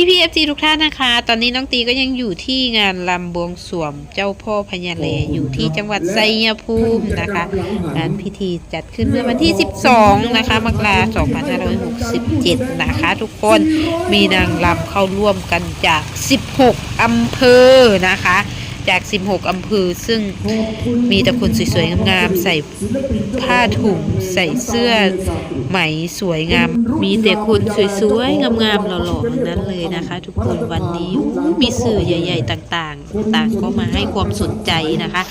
พี่พีเอฟซีทุกท่านนะคะ ตอนนี้น้องตีก็ยังอยู่ที่งานลำบวงสรวงเจ้าพ่อพญาเลอยู่ที่จังหวัดไซยภูมินะคะงานพิธีจัดขึ้นเมื่อวันที่ 12 นะคะมกราคม2567 นะคะทุกคนมีนางลำเข้าร่วมกันจาก 16 อำเภอนะคะ จาก 16 อำเภอ ซึ่งมีแต่คนสวยๆ งามๆ ใส่ผ้าถุง ใส่เสื้อไหมสวยงาม มีแต่คนสวยๆ งามๆ หล่อๆ ทั้งนั้นเลยนะคะ ทุกคน วันนี้อู้มีสื่อใหญ่ๆ ต่างๆ ต่างก็มาให้ความสนใจนะคะ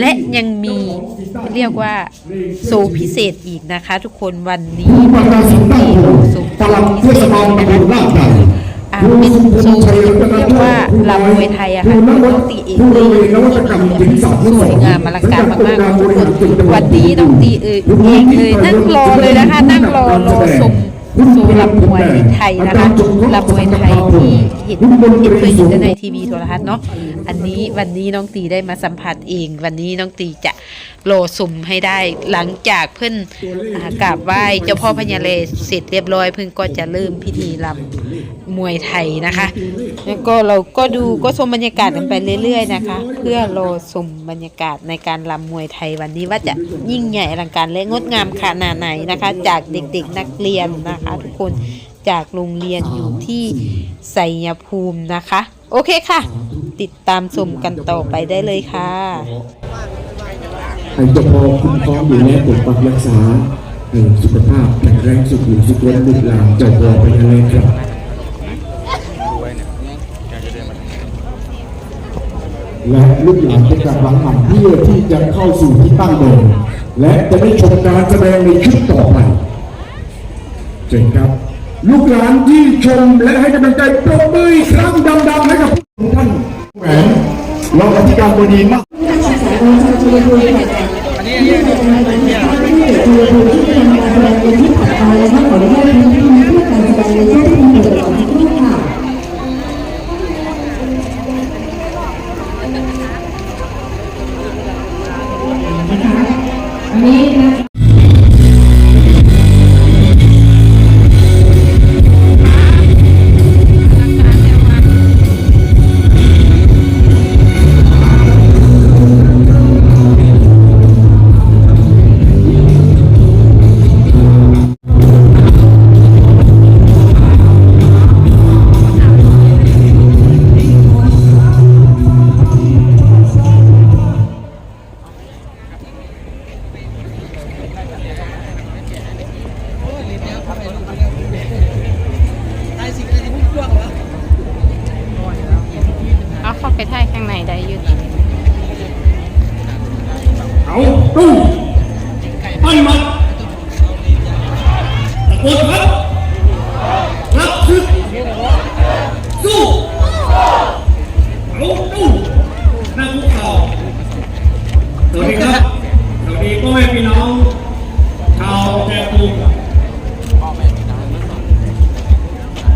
และยังมีเรียกว่าโซพิเศษอีกนะคะ ทุกคน วันนี้ประกาศสินตั้งโหโซตลาดเทศบาลตำบลลาดใหญ่อ่าเป็นโซเรียกว่า ลำมวยไทยอะค่ะน้องตีเองเลยสวยงามอลังการมากๆทุกคนวันนี้น้องตีเอยเองเลยนั่งรอเลยนะคะ นั่งรอรอชมโซลำมวยไทยนะคะลำมวยไทยที่เห็นเห็นเคยเห็นแต่ในทีวีโทรทัศน์เนาะอันนี้วันนี้น้องตีได้มาสัมผัสเอง วันนี้น้องตีจะรอสุ่มให้ได้หลังจากเพิ่นอ่ากราบไหว้เจ้าพ่อพญาเลเสร็จเรียบร้อยเพิ่งก็จะเริ่มพิธีลำมวยไทยนะคะ แล้วก็เราก็ดูก็ชมบรรยากาศกันไปเรื่อย ๆ นะคะ เพื่อรอชมบรรยากาศในการลำมวยไทยวันนี้ว่าจะยิ่งใหญ่อลังการและงดงามขนาดไหนนะคะ จากเด็กๆนักเรียนนะคะ ทุกคนจากโรงเรียนอยู่ที่ไสยภูมินะคะ โอเคค่ะ ติดตามชมกันต่อไปได้เลยค่ะให้เจ้าพ่อคุ้มครองดูแลปกปักรักษาให้สุขภาพแข็งแรงสุขอยู่สุขวันลูกหลานเจ้าพ่อไปทะเลครับ และลูกหลานจะกลับหลังหันเพื่อที่จะเข้าสู่ที่ตั้งเดิมและจะได้ชมการแสดงในชุดต่อไปเจ๋งครับ ลูกหลานที่ชมและให้กำลังใจปรบมือครั้งดังๆให้กับท่านแหวนรองอธิการบดีมากเอา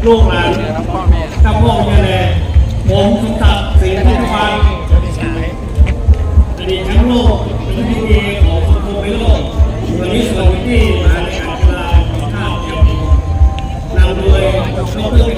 ลูกหลานเจ้าพ่อเยเลผมสมศักดิ์ศรีทุกวันอดีตแชมป์โลกเป็นที่ดีของสังคมโลกวันนี้สวัสดีมาในการกีฬาของชาติเดียวนำโดย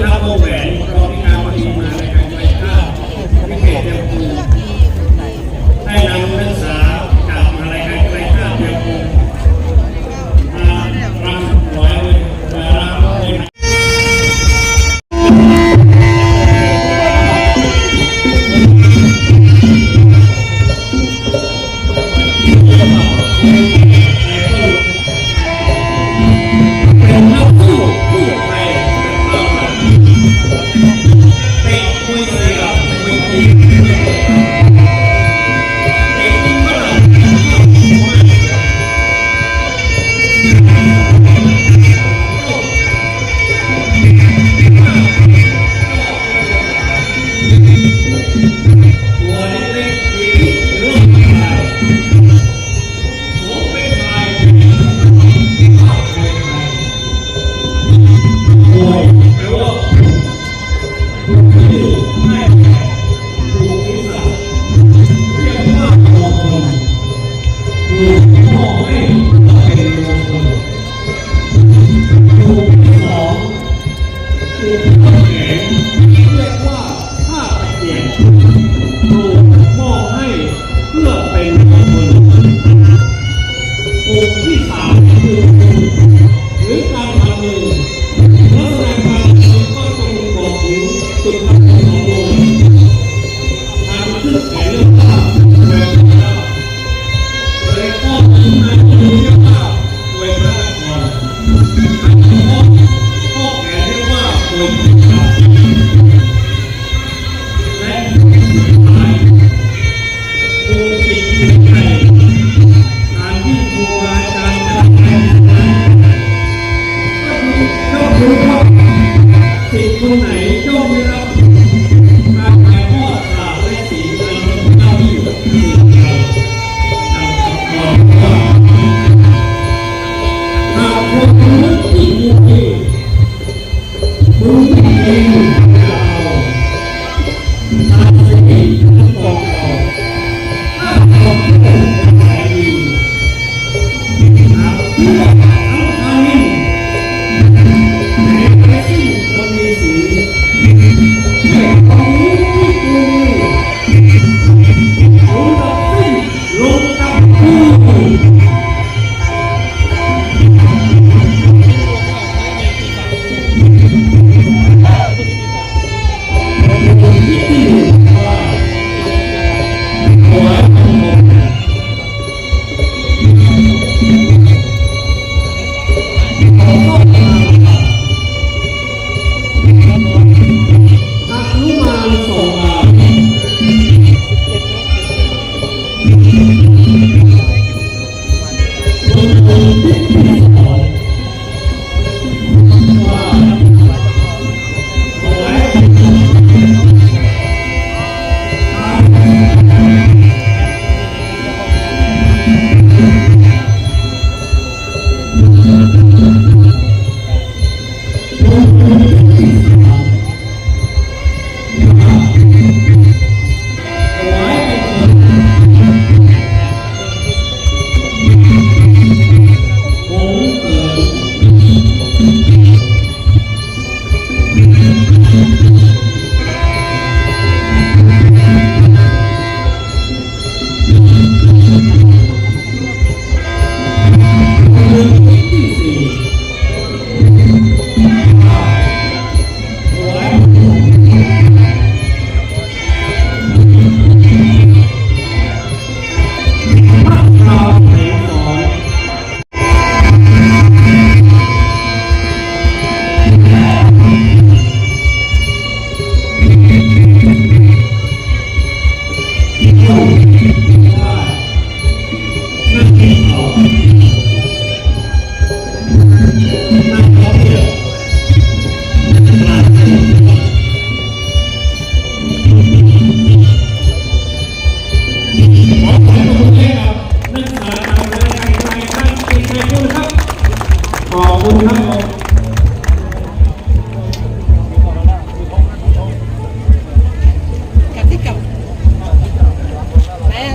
ดร Mm-hmm.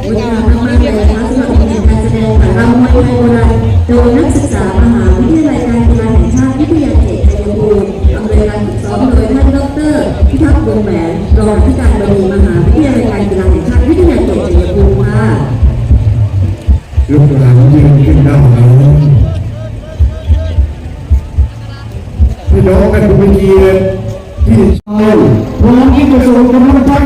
งดงามมากๆเลยนะคะสำหรับกิจกรรมการแสดงของเรามวยไทยโบราณโดยนักศึกษามหาวิทยาลัยการกีฬาแห่งชาติวิทยาเขตชัยภูมิอำนวยการฝึกซ้อมโดยท่านดรพิทักษ์วงแหวนรองผู้การบดีมหาวิทยาลัยการกีฬาแห่งชาติวิทยาเขตชัยภูมิค่ะลูกหลานยืนขึ้นได้แล้วพี่น้องกันทุกทีที่ชอบพร้อมที่จะส่งกำลังใจที่จะติด